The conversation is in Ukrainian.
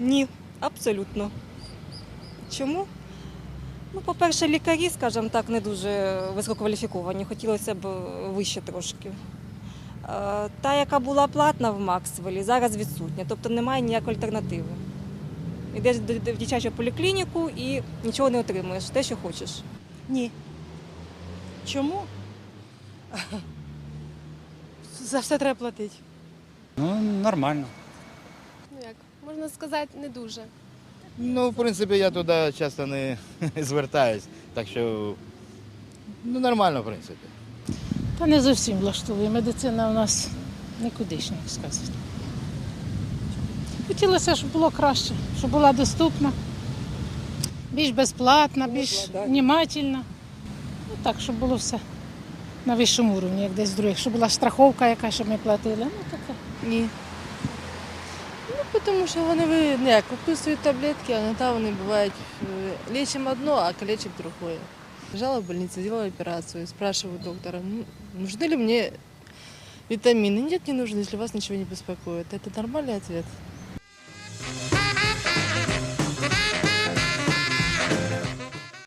Ні, абсолютно. Чому? Ну, по-перше, лікарі, скажімо так, не дуже висококваліфіковані, хотілося б вище трошки. Е, Та, яка була платна в Максвелі, зараз відсутня, тобто немає ніякої альтернативи. Йдеш в дитячу поліклініку і нічого не отримуєш, те, що хочеш. Ні. Чому? За все треба платити. Ну, нормально. Можна сказати, не дуже. Ну, в принципі, я туди часто не звертаюсь, так що ну, нормально, в принципі. Та не зовсім влаштовує. Медицина у нас нікудишня, як сказати. Хотілося, щоб було краще, щоб була доступна, більш безплатна, більш внімательна. Ну так, щоб було все на вищому рівні, як десь в других, щоб була страховка яка, щоб ми платили. Ну таке. Ні. Ну, тому що вони ви ну, як, виписують таблетки, а іноді вони бувають е, лечим одно, а калечим другое. Лежала в больнице, делала операцию, спрашиваю доктора, «Ну, нужны ли мне витамины? Нет, не нужны, если вас ничего не беспокоит. Это нормальный ответ.